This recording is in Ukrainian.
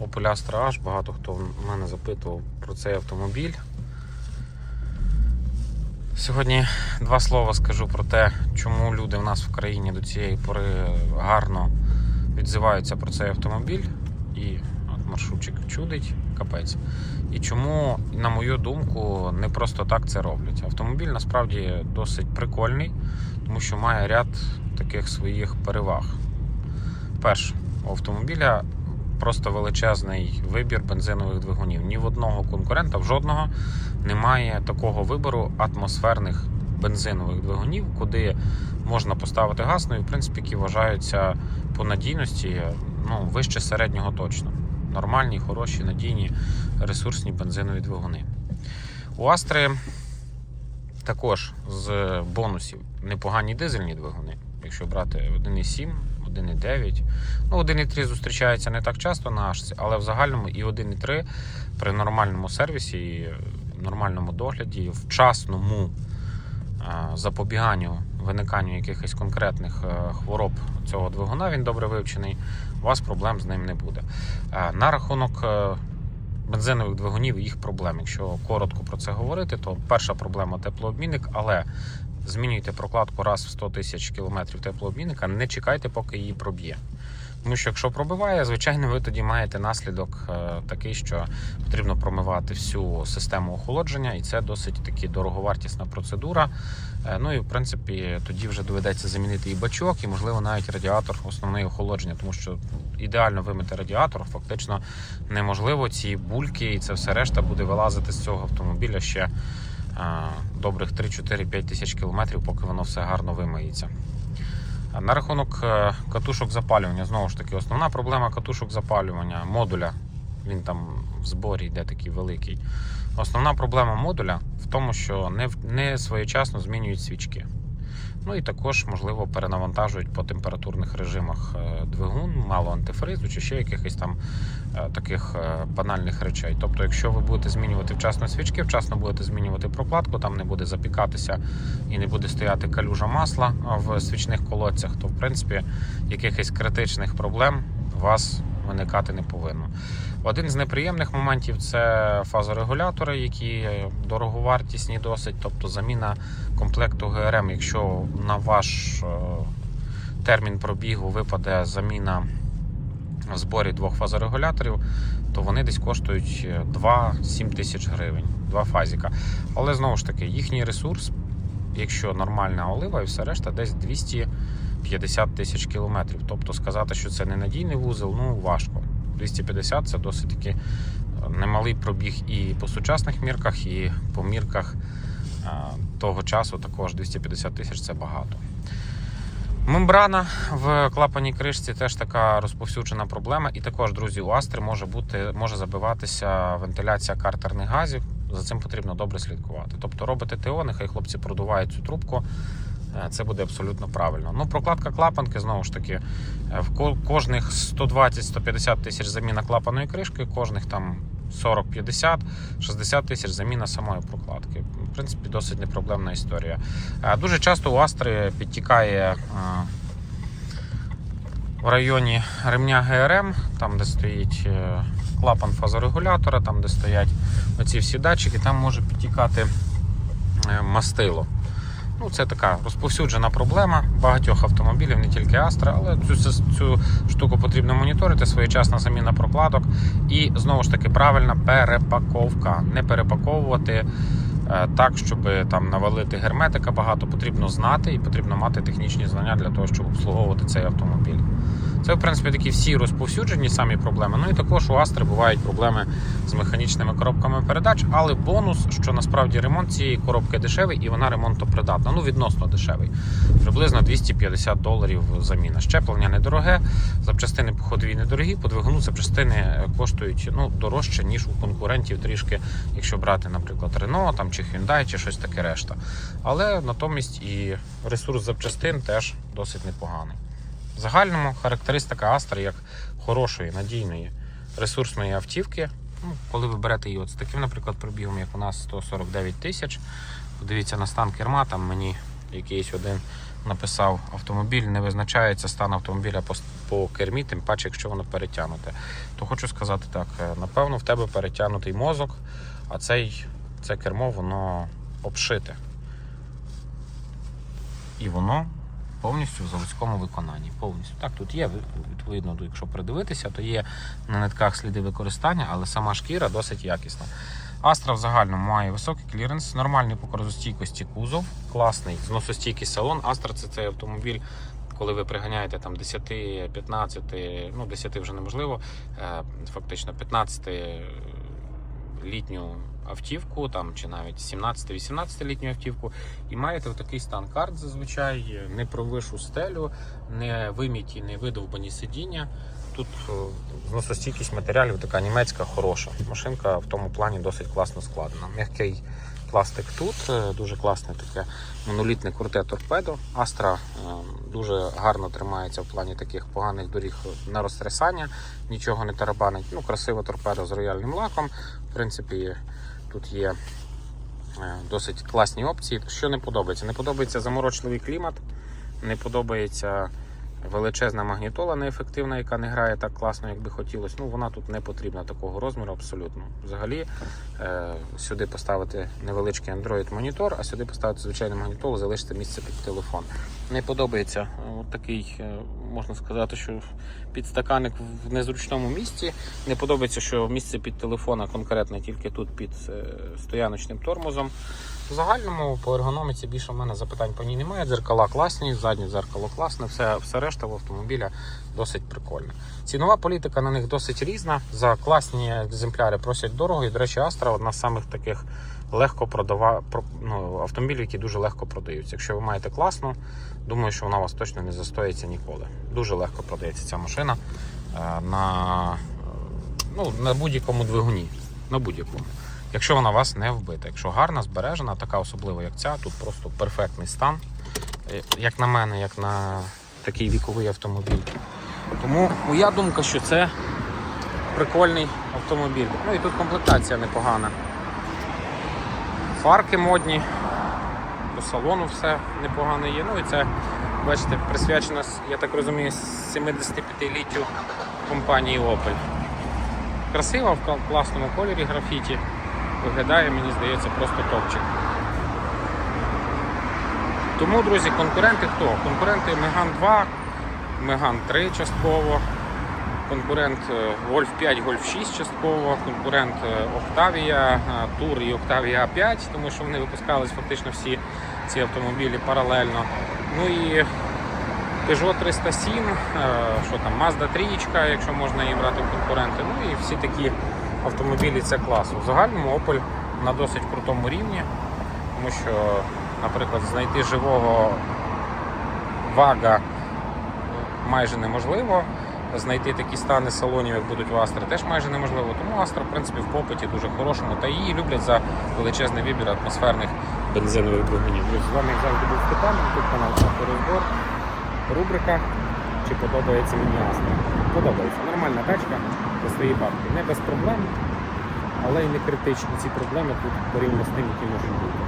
Opel Astra H. Багато хто в мене запитував про цей автомобіль. Сьогодні два слова скажу про те, чому люди в нас в країні до цієї пори гарно відзиваються про цей автомобіль. І от маршрутчик чудить, капець. І чому, на мою думку, не просто так це роблять. Автомобіль насправді досить прикольний, тому що має ряд таких своїх переваг. Перше, у автомобіля просто величезний вибір бензинових двигунів. Ні в одного конкурента, в жодного немає такого вибору атмосферних бензинових двигунів, куди можна поставити газ, ну і в принципі, які вважаються по надійності ну, вище середнього точно. Нормальні, хороші, надійні ресурсні бензинові двигуни. У Астри також з бонусів непогані дизельні двигуни. Якщо брати 1,7, 1,9. Ну, 1,3 зустрічається не так часто на Ашці, але в загальному і 1,3 при нормальному сервісі, і нормальному догляді, вчасному е, запобіганню виниканню якихось конкретних е, хвороб цього двигуна, він добре вивчений, у вас проблем з ним не буде. Е, На рахунок бензинових двигунів їх проблем. Якщо коротко про це говорити, то перша проблема теплообмінник, але змінюйте прокладку раз в 100 тисяч кілометрів теплообмінника, не чекайте, поки її проб'є. Тому що якщо пробиває, звичайно, ви тоді маєте наслідок е, такий, що потрібно промивати всю систему охолодження, і це досить таки дороговартісна процедура. Е, Ну і в принципі тоді вже доведеться замінити і бачок, і можливо навіть радіатор основний охолодження, тому що ідеально вимити радіатор фактично неможливо. Ці бульки і це все решта буде вилазити з цього автомобіля ще добрих 3-4-5 тисяч кілометрів, поки воно все гарно вимиється. На рахунок е, катушок запалювання, знову ж таки, основна проблема катушок запалювання модуля. Він там в зборі йде такий великий. Основна проблема модуля в тому, що не, не своєчасно змінюють свічки. Ну і також, можливо, перенавантажують по температурних режимах е, двигун, мало антифризу чи ще якихось там е, таких е, банальних речей. Тобто, якщо ви будете змінювати вчасно свічки, вчасно будете змінювати прокладку, там не буде запікатися і не буде стояти калюжа масла в свічних колодцях, то в принципі якихось критичних проблем вас виникати не повинно. Один з неприємних моментів це фазорегулятори, які дороговартісні досить, тобто заміна комплекту ГРМ, якщо на ваш е, термін пробігу випаде заміна в зборі двох фазорегуляторів, то вони десь коштують 2-7 тисяч гривень, два фазіка. Але знову ж таки, їхній ресурс, якщо нормальна олива і все решта, десь 250 тисяч кілометрів. Тобто сказати, що це ненадійний вузол, ну важко. 250 це досить таки немалий пробіг і по сучасних мірках, і по мірках е, того часу також 250 тисяч це багато. Мембрана в клапаній кришці теж така розповсюджена проблема. І також, друзі, у Астри може бути може забиватися вентиляція картерних газів. За цим потрібно добре слідкувати. Тобто робите ТО, нехай хлопці продувають цю трубку. Е, Це буде абсолютно правильно. Ну, прокладка клапанки, знову ж таки, е, в кожних 120-150 тисяч заміна клапаної кришки, кожних там 40-50, 60 тисяч заміна самої прокладки. В принципі, досить непроблемна історія. Е, Дуже часто у Астри підтікає в районі ремня ГРМ, там, де стоїть клапан фазорегулятора, там, де стоять оці всі датчики, там може підтікати мастило. Ну, це така розповсюджена проблема багатьох автомобілів, не тільки Astra, але цю, цю штуку потрібно моніторити, своєчасна заміна прокладок і знову ж таки правильна перепаковка. Не перепаковувати е, так, щоб там навалити герметика багато, потрібно знати і потрібно мати технічні знання для того, щоб обслуговувати цей автомобіль. Це, в принципі, такі всі розповсюджені самі проблеми. Ну і також у Астри бувають проблеми з механічними коробками передач, але бонус, що насправді ремонт цієї коробки дешевий і вона ремонтопридатна. Ну, відносно дешевий. Приблизно 250 доларів заміна. Щеплення недороге, запчастини по ходовій недорогі, по двигуну запчастини е, коштують ну, дорожче, ніж у конкурентів трішки, якщо брати, наприклад, Renault там, чи Hyundai, чи щось таке решта. Але натомість і ресурс запчастин теж досить непоганий. В загальному характеристика Astra як хорошої, надійної, ресурсної автівки. Ну, коли ви берете її от з таким, наприклад, пробігом, як у нас 149 тисяч, подивіться на стан керма, там мені якийсь один написав автомобіль, не визначається стан автомобіля по, по кермі, тим паче, якщо воно перетягнуте. То хочу сказати так: е, напевно, в тебе перетягнутий мозок, а цей, це кермо воно обшите. І воно повністю в заводському виконанні. Повністю. Так, тут є, відповідно, якщо придивитися, то є на нитках сліди використання, але сама шкіра досить якісна. Астра в загальному має високий кліренс, нормальний по корозостійкості кузов, класний, зносостійкий салон. Астра це цей автомобіль. Коли ви приганяєте там 10, 15, ну 10 вже неможливо, е, фактично 15 літню автівку, там чи навіть 17-18 літню автівку, і маєте такий стан карт зазвичай, не провишу стелю, не виміті, не видовбані сидіння. Тут е, зносостійкість матеріалів така німецька хороша. Машинка в тому плані досить класно складена. М'який пластик тут, е, дуже класне таке монолітне круте торпедо. Астра е, дуже гарно тримається в плані таких поганих доріг на розтрясання, нічого не тарабанить. Ну, красива торпеда з рояльним лаком. В принципі, тут є е, досить класні опції. Що не подобається? Не подобається заморочливий клімат, не подобається величезна магнітола неефективна, яка не грає так класно, як би хотілося. Ну, вона тут не потрібна такого розміру абсолютно. Взагалі, е, сюди поставити невеличкий Android-монітор, а сюди поставити звичайну магнітолу, залишити місце під телефон. Не подобається е, от такий, е, можна сказати, що підстаканник в незручному місці. Не подобається, що місце під телефона конкретно тільки тут під е, стояночним тормозом. Загальному по ергономіці більше в мене запитань по ній немає. Дзеркала класні, заднє дзеркало класне, все, все решта в автомобіля досить прикольне. Цінова політика на них досить різна. За класні екземпляри просять дорого. І, до речі, Astra одна з самих таких легко продава... про- ну, автомобілів, які дуже легко продаються. Якщо ви маєте класну, думаю, що вона у вас точно не застоїться ніколи. Дуже легко продається ця машина е, на, ну, на будь-якому двигуні. На будь-якому. Якщо вона вас не вбита. Якщо гарна, збережена, така особлива, як ця, тут просто перфектний стан. Е, Як на мене, як на такий віковий автомобіль. Тому моя думка, що це прикольний автомобіль. Ну і тут комплектація непогана. Фарки модні, по салону все непогано є. Ну і це, бачите, присвячено, я так розумію, 75-літтю компанії Opel. Красива в класному кольорі графіті. Виглядає, мені здається, просто топчик. Тому, друзі, конкуренти хто? Конкуренти Megane 2, Megane 3 частково, конкурент Golf 5, Golf 6 частково, конкурент е, Octavia е, Tour і Octavia 5, тому що вони випускались фактично всі ці автомобілі паралельно. Ну і Peugeot 307, е, що там, Mazda 3, якщо можна її брати в конкуренти. Ну і всі такі автомобілі це класу. В загальному Opel на досить крутому рівні, тому що, наприклад, знайти живого вага майже неможливо. Знайти такі стани салонів, як будуть у Астри, теж майже неможливо. Тому Астра, в принципі, в попиті дуже хорошому. Та її люблять за величезний вибір атмосферних бензинових двигунів. З вами завжди був Степан, тут канал Авторозбор. Рубрика Чи подобається мені Астра? Подобається. Нормальна тачка за свої бабки. Не без проблем, але й не критичні ці проблеми тут порівняно з тим, які можуть бути.